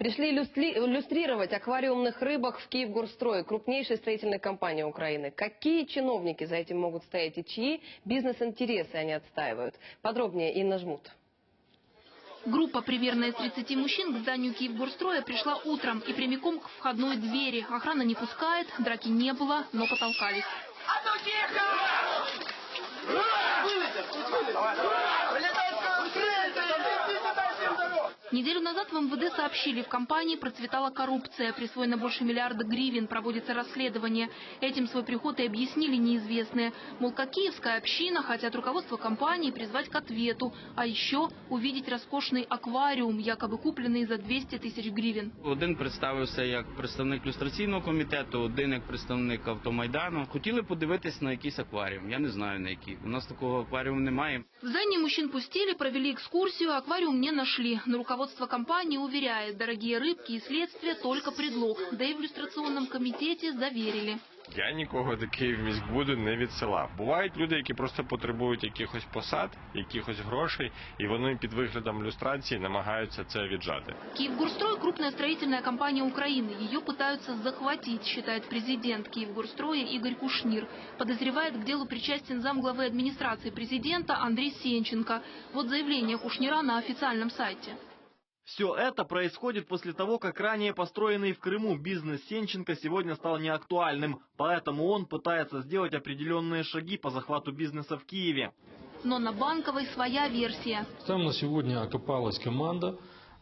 Пришли иллюстри- иллюстрировать аквариумных рыбок в Киевгорстрой, крупнейшей строительной компании Украины. Какие чиновники за этим могут стоять и чьи бизнес-интересы они отстаивают? Подробнее Инна Жмут. Группа примерно из 30 мужчин к зданию Киевгорстроя пришла утром и прямиком к входной двери. Охрана не пускает, драки не было, но потолкались. Неделю назад в МВД сообщили, в компании процветала коррупция. Присвоено больше миллиарда гривен, проводится расследование. Этим свой приход и объяснили неизвестные. Мол, как киевская община хотят руководство компании призвать к ответу. А еще увидеть роскошный аквариум, якобы купленный за 200 тысяч гривен. Один представився як представник люстраційного комітету, один як представник автомайдану. Хотіли подивитись на якийсь акваріум. Я не знаю на який. У нас такого акваріуму немає. В здание мужчин пустили, провели экскурсию, аквариум не нашли. Но руководство компании уверяет, дорогие рыбки и следствие только предлог. Да и в иллюстрационном комитете заверили. Я нікого до Київміськбуду не відсилав. Бувають люди, які просто потребують якихось посад, якихось грошей, і вони під виглядом люстрації намагаються це віджати. Киевгорстрой – крупная строительная компания Украины. Ее пытаются захватить, считает президент Киевгорстроя Игорь Кушнир. Подозревает к делу причастен замглавы администрации президента Андрей Сенченко. Вот заявление Кушнира на официальном сайте. Все это происходит после того, как ранее построенный в Крыму бизнес Сенченко сегодня стал неактуальным. Поэтому он пытается сделать определенные шаги по захвату бизнеса в Киеве. Но на Банковой своя версия. Там на сегодня окопалась команда,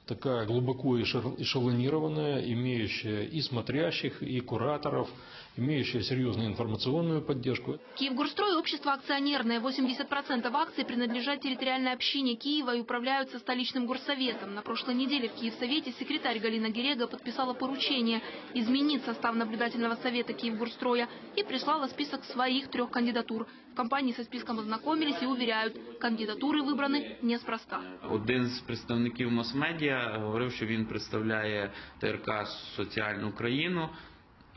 такая глубоко эшел- эшелонированная, имеющая и смотрящих, и кураторов, имеющая серьезную информационную поддержку. Киевгорстрой – общество акционерное. 80% акций принадлежат территориальной общине Киева и управляются столичным горсоветом. На прошлой неделе в Киевсовете секретарь Галина Герега подписала поручение изменить состав наблюдательного совета Киевгорстроя и прислала список своих трех кандидатур. В компании со списком ознакомились и уверяют, кандидатуры выбраны неспроста. Один з представників мас-медіа говорив, що він представляє ТРК Соціальну Україну.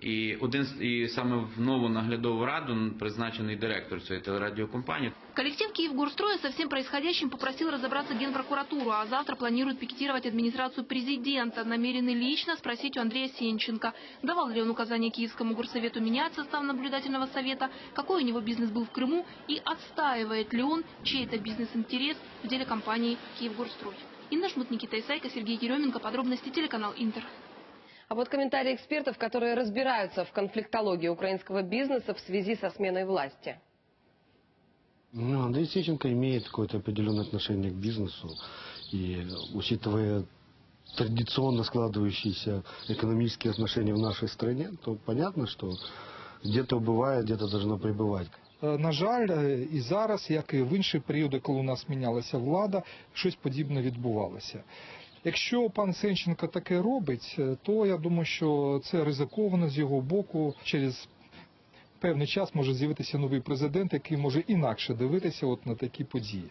І один з- і саме в нову наглядову раду призначений директор цієї телерадіокомпанії. Коллектив Киевгорстроя со всем происходящим попросил разобраться Генпрокуратуру, а завтра планирует пикетировать администрацию президента. Намерены лично спросить у Андрея Сенченко, давал ли он указание Киевскому горсовету менять состав наблюдательного совета, какой у него бизнес был в Крыму и отстаивает ли он чей-то бизнес-интерес в деле компании Киевгорстрой. Инна Шмут, Никита Исайко, Сергей Еременко. Подробности телеканал Интер. А вот комментарии экспертов, которые разбираются в конфликтологии украинского бизнеса в связи со сменой власти. Ну, Андрей Сеченко имеет какое-то определенное отношение к бизнесу. И учитывая традиционно складывающиеся экономические отношения в нашей стране, то понятно, что где-то убывает, где-то должно пребывать. Е, На жаль, е, і зараз, як і в інші періоди, коли у нас мінялася влада, щось подібне відбувалося. Якщо пан Сенченко таке робить, е, то я думаю, що це ризиковано з його боку. Через певний час може з'явитися новий президент, який може інакше дивитися от на такі події.